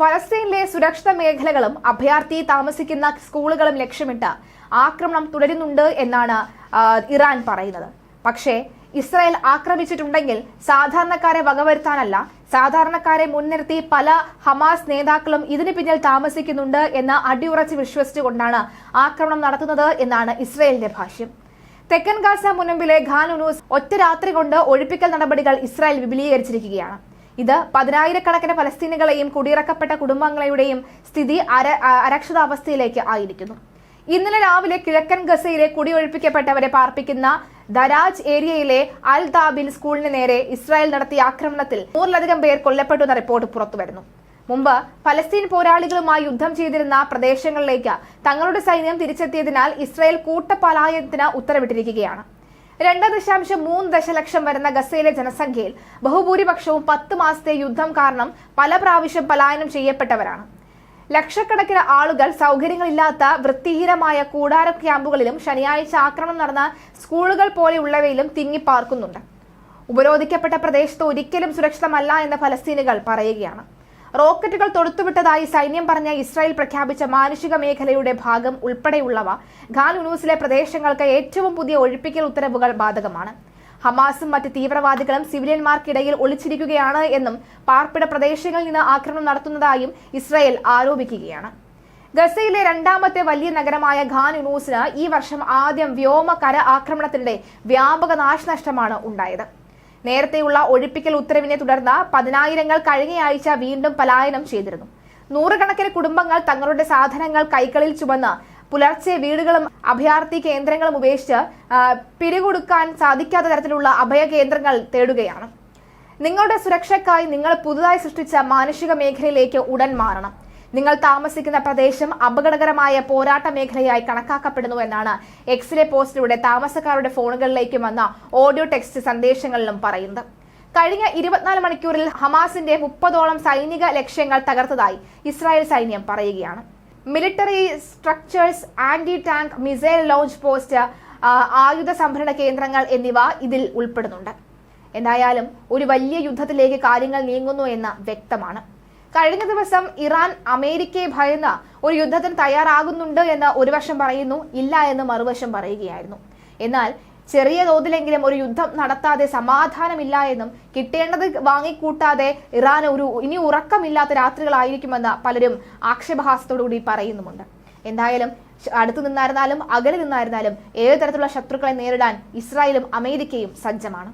ഫലസ്തീനിലെ സുരക്ഷിത മേഖലകളും അഭയാർത്ഥി താമസിക്കുന്ന സ്കൂളുകളും ലക്ഷ്യമിട്ട് ആക്രമണം തുടരുന്നുണ്ട് എന്നാണ് ഇറാൻ പറയുന്നത്. പക്ഷേ ഇസ്രായേൽ ആക്രമിച്ചിട്ടുണ്ടെങ്കിൽ സാധാരണക്കാരെ വകവരുത്താനല്ല സാധാരണക്കാരെ മുൻനിർത്തി പല ഹമാസ് നേതാക്കളും ഇതിന് പിന്നിൽ താമസിക്കുന്നുണ്ട് എന്ന് അടിയുറച്ച് വിശ്വസിച്ചുകൊണ്ടാണ് ആക്രമണം നടത്തുന്നത് എന്നാണ് ഇസ്രായേലിന്റെ ഭാഷ്യം. തെക്കൻ ഗാസ മുനമ്പിലെ ഖാൻ ഉനൂസ് ഒറ്റ രാത്രി കൊണ്ട് ഒഴിപ്പിക്കൽ നടപടികൾ ഇസ്രായേൽ വിപുലീകരിച്ചിരിക്കുകയാണ്. ഇത് പതിനായിരക്കണക്കിന് ഫലസ്തീനുകളെയും കുടിയിറക്കപ്പെട്ട കുടുംബങ്ങളുടെയും സ്ഥിതി അര അരക്ഷിതാവസ്ഥയിലേക്ക് ആയിരിക്കുന്നു. ഇന്നലെ രാവിലെ കിഴക്കൻ ഗസയിലെ കുടിയൊഴിപ്പിക്കപ്പെട്ടവരെ പാർപ്പിക്കുന്ന ദരാജ് ഏരിയയിലെ അൽ ദാബിൻ സ്കൂളിന് നേരെ ഇസ്രായേൽ നടത്തിയ ആക്രമണത്തിൽ നൂറിലധികം പേർ കൊല്ലപ്പെട്ടു എന്ന റിപ്പോർട്ട് പുറത്തുവരുന്നു. മുമ്പ് ഫലസ്തീൻ പോരാളികളുമായി യുദ്ധം ചെയ്തിരുന്ന പ്രദേശങ്ങളിലേക്ക് തങ്ങളുടെ സൈന്യം തിരിച്ചെത്തിയതിനാൽ ഇസ്രായേൽ കൂട്ടപലായനത്തിന് ഉത്തരവിട്ടിരിക്കുകയാണ്. രണ്ട് ദശാംശം മൂന്ന് ദശലക്ഷം വരുന്ന ഗസയിലെ ജനസംഖ്യയിൽ ബഹുഭൂരിപക്ഷവും പത്ത് മാസത്തെ യുദ്ധം കാരണം പല പ്രാവശ്യം പലായനം ചെയ്യപ്പെട്ടവരാണ്. ലക്ഷക്കണക്കിന് ആളുകൾ സൗകര്യങ്ങളില്ലാത്ത വൃത്തിഹീനമായ കൂടാര ക്യാമ്പുകളിലും ശനിയാഴ്ച ആക്രമണം നടന്ന സ്കൂളുകൾ പോലെയുള്ളവയിലും തിങ്ങിപ്പാർക്കുന്നുണ്ട്. ഉപരോധിക്കപ്പെട്ട പ്രദേശത്ത് ഒരിക്കലും സുരക്ഷിതമല്ല എന്ന് ഫലസ്തീനുകൾ പറയുകയാണ്. റോക്കറ്റുകൾ തൊടുത്തുവിട്ടതായി സൈന്യം പറഞ്ഞ ഇസ്രായേൽ പ്രഖ്യാപിച്ച മാനുഷിക മേഖലയുടെ ഭാഗം ഉൾപ്പെടെയുള്ളവ ഖാൻ യൂണൂസിലെ പ്രദേശങ്ങൾക്ക് ഏറ്റവും പുതിയ ഒഴിപ്പിക്കൽ ഉത്തരവുകൾ ബാധകമാണ്. ഹമാസും മറ്റ് തീവ്രവാദികളും സിവിലിയന്മാർക്കിടയിൽ ഒളിച്ചിരിക്കുകയാണ് എന്നും പാർപ്പിട പ്രദേശങ്ങളിൽ നിന്ന് ആക്രമണം നടത്തുന്നതായും ഇസ്രായേൽ ആരോപിക്കുകയാണ്. ഗസയിലെ രണ്ടാമത്തെ വലിയ നഗരമായ ഖാൻ യൂണൂസിന് ഈ വർഷം ആദ്യം വ്യോമ കര ആക്രമണത്തിനിടെ വ്യാപക നാശനഷ്ടമാണ് ഉണ്ടായത്. നേരത്തെയുള്ള ഒഴിപ്പിക്കൽ ഉത്തരവിനെ തുടർന്ന് പതിനായിരങ്ങൾ കഴിഞ്ഞയാഴ്ച വീണ്ടും പലായനം ചെയ്തിരുന്നു. നൂറുകണക്കിന് കുടുംബങ്ങൾ തങ്ങളുടെ സാധനങ്ങൾ കൈകളിൽ ചുമന്ന് പുലർച്ചെ വീടുകളും അഭയാർത്ഥി കേന്ദ്രങ്ങളും ഉപേക്ഷിച്ച് പിരികൊടുക്കാൻ സാധിക്കാത്ത തരത്തിലുള്ള അഭയ കേന്ദ്രങ്ങൾ തേടുകയാണ്. നിങ്ങളുടെ സുരക്ഷയ്ക്കായി നിങ്ങൾ പുതുതായി സൃഷ്ടിച്ച മാനുഷിക മേഖലയിലേക്ക് ഉടൻ മാറണം. നിങ്ങൾ താമസിക്കുന്ന പ്രദേശം അപകടകരമായ പോരാട്ട മേഖലയായി കണക്കാക്കപ്പെടുന്നു എന്നാണ് എക്സ്റേ പോസ്റ്റിലൂടെ താമസക്കാരുടെ ഫോണുകളിലേക്ക് വന്ന ഓഡിയോ ടെക്സ്റ്റ് സന്ദേശങ്ങളിലും പറയുന്നത്. കഴിഞ്ഞ ഇരുപത്തിനാല് മണിക്കൂറിൽ ഹമാസിന്റെ മുപ്പതോളം സൈനിക ലക്ഷ്യങ്ങൾ തകർത്തതായി ഇസ്രായേൽ സൈന്യം പറയുകയാണ്. Military structures anti tank missile launch post ആയുധ സംഭരണ കേന്ദ്രങ്ങൾ എന്നിവ ഇതിൽ ഉൾപ്പെടുന്നുണ്ട്. എന്തായാലും ഒരു വലിയ യുദ്ധത്തിലേക്ക് കാര്യങ്ങൾ നീങ്ങുന്നു എന്ന് വ്യക്തമാണ്. കഴിഞ്ഞ ദിവസം ഇറാൻ അമേരിക്കയെ ഭയന്ന് ഒരു യുദ്ധത്തിന് തയ്യാറാകുന്നുണ്ട് എന്ന് ഒരു വശം പറയുന്നു ഇല്ല എന്ന് മറുവശം പറയുകയായിരുന്നു. എന്നാൽ ചെറിയ തോതിലെങ്കിലും ഒരു യുദ്ധം നടത്താതെ സമാധാനമില്ല എന്നും കിട്ടേണ്ടത് വാങ്ങിക്കൂട്ടാതെ ഇറാൻ ഒരു ഇനി ഉറക്കമില്ലാത്ത രാത്രികളായിരിക്കുമെന്ന് പലരും ആക്ഷേപഹാസത്തോടുകൂടി പറയുന്നുമുണ്ട്. എന്തായാലും അടുത്തു നിന്നായിരുന്നാലും അകലെ നിന്നായിരുന്നാലും ഏത് തരത്തിലുള്ള ശത്രുക്കളെ നേരിടാൻ ഇസ്രായേലും അമേരിക്കയും സജ്ജമാണ്.